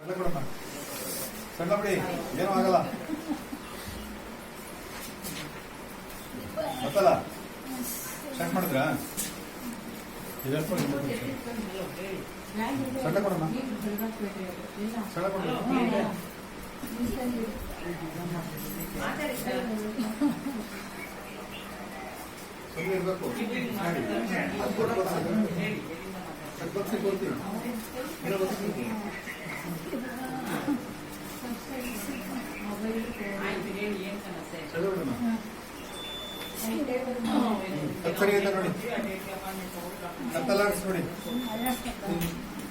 ಸಣ್ಣ ಕೊಡಮ್ಮ. ಸಣ್ಣ ಬಿಡಿ ಏನೂ ಆಗಲ್ಲ. ಗೊತ್ತಲ್ಲ? ಚೆಕ್ ಮಾಡಿದ್ರಾ? ಸಣ್ಣ ಕೊಡಮ್ಮ. ಸಣ್ಣ ಕೊಡೋಣ ಸುಮ್ಮನೆ ಇರಬೇಕು. ಬರ್ತೀನಿ, ಕೊಡ್ತೀನಿ. ನೋಡಿ. ಕತ್ತಲಾಡ್ಸ್ ನೋಡಿ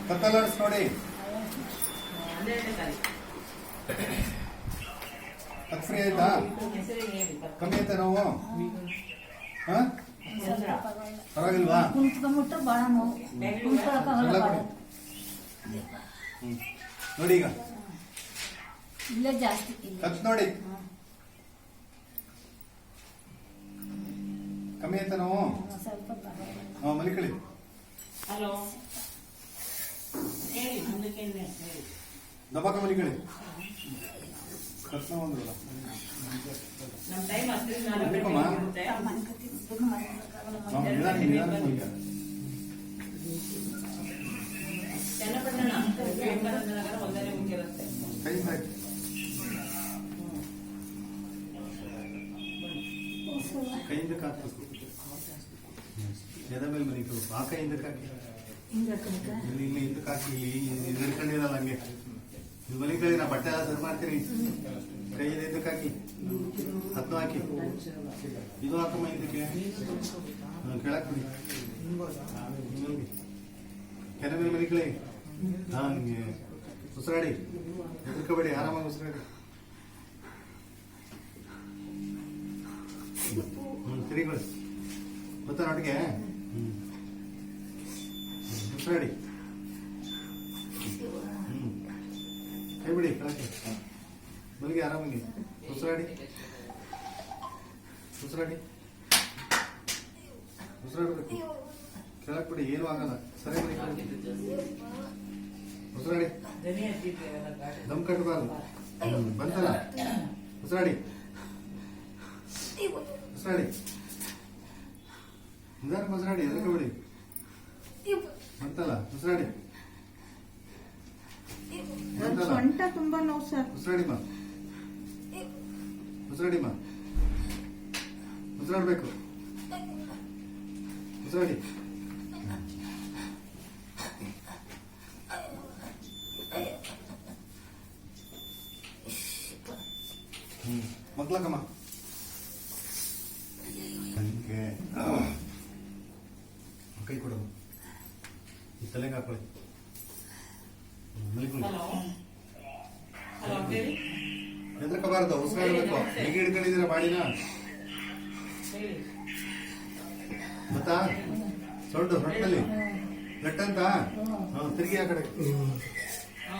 ಕತ್ತಲಾಡ್ಸ್ ನೋಡಿ ಫ್ರೀ ಆಯ್ತಾ ಕಮ್ಮಿ ಆಯ್ತಾ ನಾವು ಪರವಾಗಿಲ್ವಾ ಕುಂತ್ಕೊಂಡ್ಬಿಟ್ಟು ಭಾಳ ನೋವು ನೋಡಿ ಈಗ. ಇಲ್ಲ ಜಾಸ್ತಿ ಕತ್ ನೋಡಿ. ಕಮ್ಮಿ ಆಯ್ತಾ ನಾವು. ಹಾ ಮಲಿಕಳಿ ಹಲೋ. ದಬಾಕ ಮಲಿಕಳಿ ಕತ್ ನೋವು ಅಂದ್ರಲ್ಲ ನಿಧಾನ ನಿಧಾನ ಕೈ ಹಾಕಿ ಕೈಯಿಂದ ಕಾಕ್ಬೇಕು ಎದ ಮೇಲೆ ಮಲಿಕಬೇಕು ಆ ಕೈಯಿಂದ ಕಾಕಿ. ಇಲ್ಲಿ ಇಲ್ಲಿ ಹಿಂದಕ್ಕೆ ಹಾಕಿ ಇಲ್ಲಿ ಹಿಡ್ಕೊಂಡಿರಲ್ಲ ಹಂಗೆ ನೀವು ಮಲಿಕಳಿ ನಾ ಬಟ್ಟೆ ಎಲ್ಲ ಸರಿ ಮಾಡ್ತೀನಿ ಕೈಯಿಂದ ಹಿಂದಕ್ಕೆ ಹಾಕಿ ಹತ್ತು ಹಾಕಿ ಇದು ಹಾಕಮ್ಮ ಹಿಂದಕ್ಕೆ ಕೆಳಕ್ ಬಿಡಿ. ಕೆನೆ ಮೇಲೆ ಮಲಿಕಳಿ ಹಾ ಹಿಂಗೆ ಉಸಿರಾಡಿ ಹೆದರ್ಕೋಬೇಡಿ ಆರಾಮಾಗಿ ಉಸಿರಾಡಿ ಹ್ಮ್ ತಿರುಗಿಗಳು ಗೊತ್ತಾ ನೊಟ್ಟಿಗೆ ಹ್ಮ್ ಉಸಿರಾಡಿ ಹ್ಮ್ ಕೈ ಬಿಡಿ ಕೆಳಕ್ಕೆ ಮಲಗಿ ಆರಾಮಾಗಿ ಉಸಿರಾಡಿ ಉಸಿರಾಡಿ ಉಸಿರಾಡ್ಬೇಕು ಕೆಳಕ್ ಬಿಡಿ ಏನೂ ಆಗಲ್ಲ ಸರಿ ಮನೆ ಉಸಿರಾಡಿ ದಮ್ ಕಟ್ಟಬಾರ್ದು ಹ್ಮ್, ಬಂತಲ್ಲ? ಉಸಿರಾಡಿ. ಉಸಿರಾಡಿ. ನಿಧಾನ ಉಸಿರಾಡಿ ಎದಕ್ಕೆ ಬಿಡಿ ಬಂತಲ್ಲ? ಉಸಿರಾಡಿ. ಬಂತಲ್ಲ? ಸೊಂಟ ತುಂಬಾ ನೋವು ಸರ್. ಉಸಿರಾಡಿ ಮಾ. ಉಸಿರಾಡಿ ಮಾ. ಉಸಿರಾಡ್ಬೇಕು. ಉಸಿರಾಡಿ. ಹ್ಮ್ ನನಗೆ ಕೈ ಕೊಡಮ್ಮ ಈ ತಲೆಗೆ ಹಾಕೊಳ್ಳಿ. ಹೆದರ್ಕೋಬಾರ್ದು ಉಸಿರಾಡ್ಬೇಕು. ಹೇಗೆ ಹಿಡ್ಕೊಂಡಿದ್ದೀರಾ ಹೇಳಿ. ಗೊತ್ತಾ ಸೊಂಡು ಹೊಟ್ಟಲ್ಲಿ? ಗಟ್ಟಂತ? ಹಾ ತಿರುಗಿ ಆ ಕಡೆ. ಹಾ.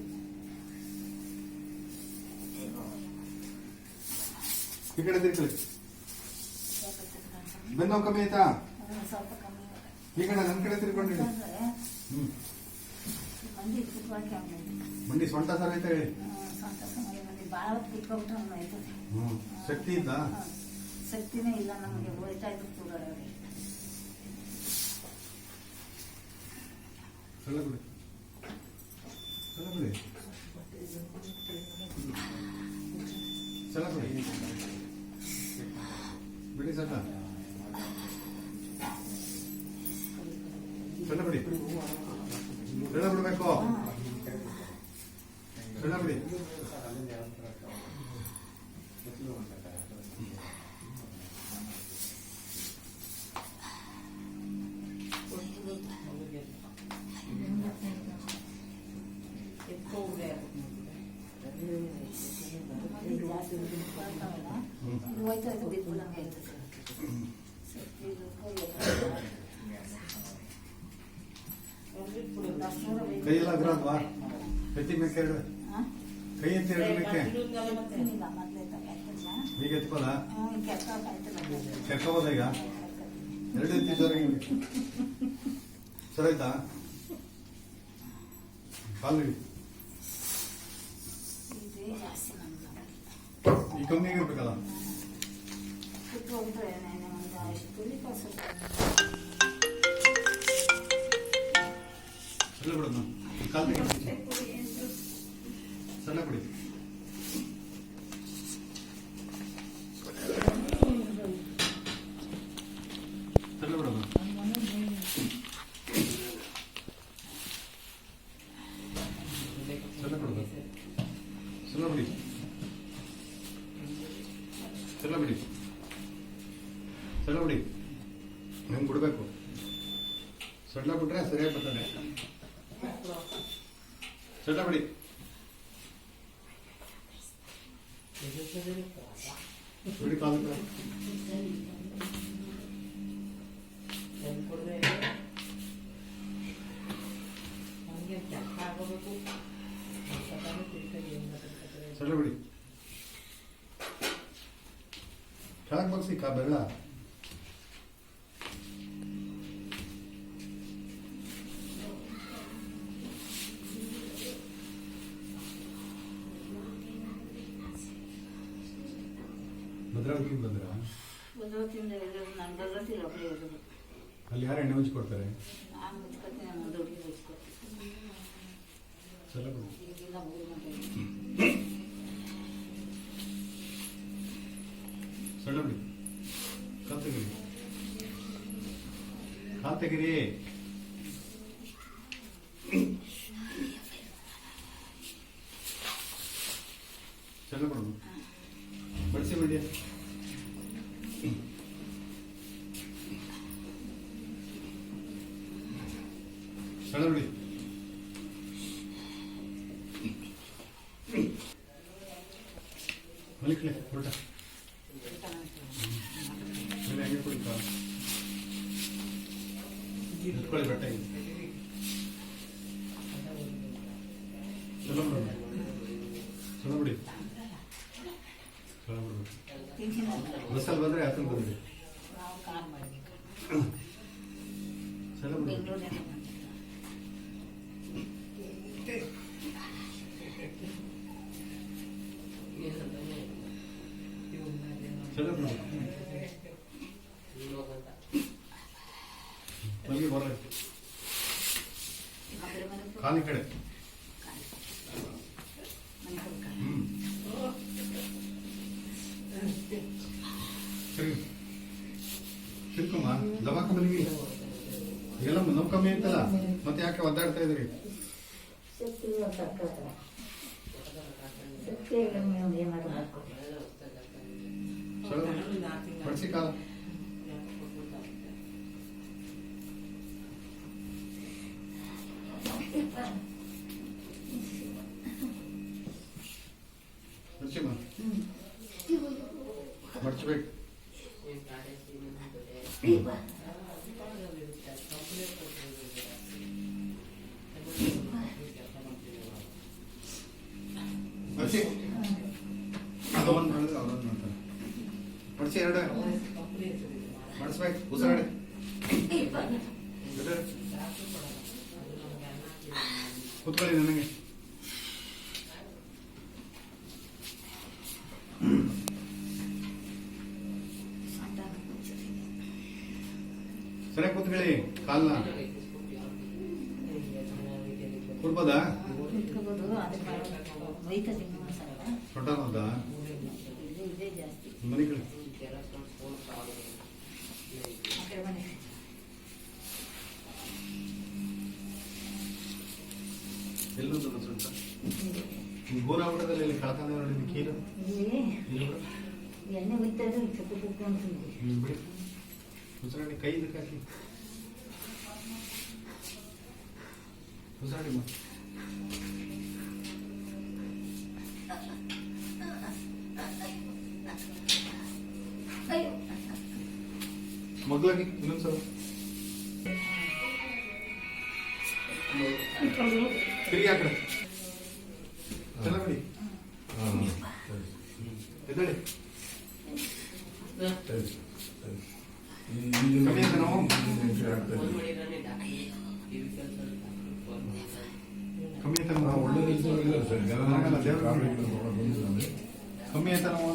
ಈ ಕಡೆ ತಿರ್ಕೊಳ್ಳಿ ಬೆನ್ನೋವು ಕಮ್ಮಿ ಆಯ್ತಾ. ಈ ಕಡೆ ನನ್ನ ಕಡೆ. ಮಂಡಿ ಸೊಂಟ ಸರ್ ಆಯ್ತಾ ಹೇಳಿ. ಶಕ್ತಿ ಇದ್ದ? ಶಕ್ತಿನೇ ಇಲ್ಲ ನಮಗೆ ಹೋಯ್ತಾ ಇದ್ರು ಕೂಡ ಸಲ ಬಿಡಿ ಬಿಡಿ. ಬಿಡಿ ಸಲ ಸಣ್ಣ ಬಿಡಿ ಸಣ್ಣ ಬಿಡ್ಬೇಕು ಸಣ್ಣ ಬಿಡಿ ಎತ್ಕೊ ಬರ್ತಾವಲ್ಲ ಹ್ಮ್. ಇದು ಹೋಯ್ತಾ ಹೋಯ್ತಾ ಬಿದ್ಬಿಡಂಗೆ ಆಯ್ತದೆ ಶಕ್ತಿ ಇದು ಕೈ ಎಲ್ಲ. ಒಂದು ಅಷ್ಟು ದೂರ ಬಿದ್ದು- ಕೈ ಎಲ್ಲ ಅಗ್ರ ಅಲ್ವಾ ಎತ್ತಿ ಮೇಕೆ ಎರಡು? ಕೈ ಎತ್ತಿ ಎರಡು ಮೇಕೆ. ಈಗ ಎತ್ಕೋದ ಕೆರ್ಕೋಬೋದ ಈಗ? ಎರಡು ಎತ್ತಿ ಸರಿ ಆಯ್ತಾ ಕಾಲು. ಈ ಕಮ್ಮಿ ಆಗಿರ್ಬೇಕಲ್ಲ ಬಿಟ್ಟು ಹೋಗ್ಬಿಟ್ರೆ ನೆನ್ನೆ ಒಂದು ಅಷ್ಟು ತುಳಿ ಕಳ್ಸಿದ್ರು. ಸಲ್ಲ ಬಿಡೋದು ಕಾಲು ತೆಗಿ ಸಲ್ಲ ಬಿಡಿ ಸಡ್ಲ ಬಿಟ್ರೆ ಸರಿಯಾಗಿ ಬರ್ತದೆ ಸಡ್ಲ ಬಿಡಿ ಬಿಡಿ ಕಾಲು ಸಡ್ಲ ಬಿಡಿ ಕೆಳಗೆ ಬಗ್ಸಿ ಕಾ ಬೆರಳ ಬಂದ್ರ? ಭದ್ರಾವತಿಯಿಂದ ಎಲ್ಲರೂ ನಾನು ಇರೋದು. ಅಲ್ಲಿ ಯಾರು ಎಣ್ಣೆ ಹಂಚ್ಕೊಡ್ತಾರೆ? ನಾನು ಮುಚ್ಕೊತೀನಿ ನಮ್ಮ ಸಲ ಬಿಡು ಈಗಿಲ್ಲ ಸಣ್ಣ ಬಿಡಿ ಕಾತಗಿರಿ. ಸಣ್ಣ ಬಿಡು ಬಡಿಸಿ ಬಿಡಿ ಸಣ್ಣ ಬಿಡಿ ಮಲಿಕ್ಲೆ ಹೊರಟ ಹಂಗೆ ಚಲೋ ಬಿಡು ಚಲೋ ಬಿಡಿ ಚಲೋ ಬಂದ್ರೆ ಚಲೋ ಬಿಡಿ ಖಾಲಿ ಕಡೆ. ತಿಳ್ಕೊಮ್ಮ ದವಾಖ ಮನೆಗೆ ಎಲ್ಲ ನೋವು ಕಮ್ಮಿ ಅಂತಲ್ಲ ಮತ್ತೆ ಯಾಕೆ ಒದ್ದಾಡ್ತಾ ಇದ್ರಿ ಪಡಿಸಿ ಕಾಲ ಪಡಿಸಿ ಮಾ ಮಡ್ಚಬೇಕು ಪಡಿಸಿ ಅದೊಂದು ಮಾಡಿದ್ರೆ ಅದೊಂದು ಪಡಿಸಿ ಎರಡು ಮಾಡಿಸ್ಬೇಕು ಉಸಿರಾಡಿ ಕೂತ್ಕೊಳ್ಳಿ ನನಗೆ. ಸರಿಯಾಗಿ ಕೂತ್ಕೊಳ್ಳಿ ಕಾಲ್ನ. ಕೂಡ್ಬೋದಾ ದೊಡ್ಡ ಇದೇ ಮನೆಗಳು ಕಡೆ. ಮನೆ ಎಲ್ಲೊಂದು ಸೊಂಟ ಗೋರಾವಣದಲ್ಲಿ ಇಲ್ಲಿ ಕಳ್ಕೊಂಡೆ ನೋಡಿ ನಿಮ್ಗೆ ಕೀಲು ಇಲ್ಲಿ ಇಲ್ಲಿ ಬಿಡು. ಎಣ್ಣೆ ಒಯ್ತಾ ಇದ್ರೆ ಚುಕ್ಕು ಚುಕ್ಕು ಅಂತಿದ್ವಿ ಇಲ್ಲಿ ಬಿಡಿ ಉಸಿರಾಡಿ ಕೈ ಇದಕ್ಕೆ ಹಾಕಿ ಉಸಿರಾಡಿ ಮತ್ತೆ ಆ ಮಗ್ಲಾಗಿ ಇನ್ನೊಂದ್ಸಲ ತಿರುಗಿ ಆ ಕಡೆ. ಚೆಲ್ಲ ಬಿಡಿ ಎದ್ದೇಳಿ. ಕಮ್ಮಿ ಆಯ್ತಾ ನೋವು? ಕಮ್ಮಿ ಆಯ್ತಾ ನೋವು? ಕಮ್ಮಿ ಅಂತ ನೋವು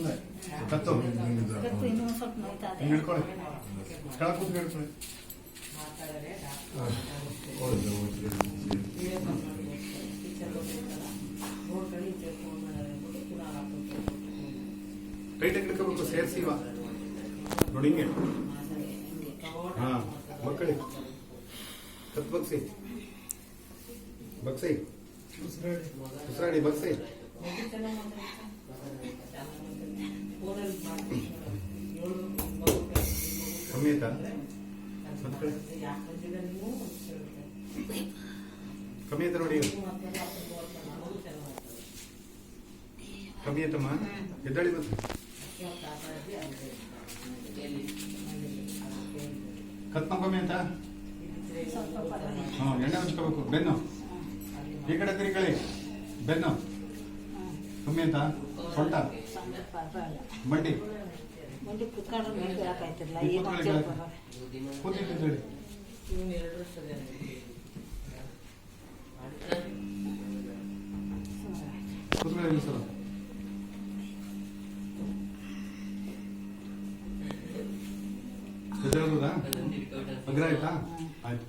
ಕತ್ತು. ಹಿಡ್ಕೊಳ್ಳಿ. ಕೆಳ ಕೂತ್ ಹಿಡ್ಕೊಳ್ಳಿ. ಟೈಟ್ ಹಿಡ್ಕೋಬೇಕು ಸೇರಿಸಿವ ನೋಡಿ ಹಿಂಗೆ. ಹಾ ಮಕ್ಕಳಿ. ಕತ್ ಬಗ್ಸಿ. ಬಗ್ಸಿ. ಉಸಿರಾಡಿ ಬಗ್ಸಿ. ಮಕ್ಕಳು ಕಮ್ಮಿ ಆಯ್ತಾ ನೋಡಿ. ಕಮ್ಮಿ ಆಯ್ತಮ್ಮ ಎದ್ದಾಳಿ ಮತ್ತೆ. ಕತ್ ನೋವು ಕಮ್ಮಿ ಆಯ್ತಾ. ಹಾ ಎಣ್ಣೆ ಹಂಚ್ಕೋಬೇಕು. ಬೆನ್ನು. ಈ ಕಡೆ ತಿರುಗಳಿ. ಬೆನ್ನು. ಕಮ್ಮಿ ಆಯ್ತಾ ಸೊಂಟ. ಮಂಡಿ ಮಂಡಿ ಅಗ್ರ ಆಯ್ತಾ? ಆಯ್ತು.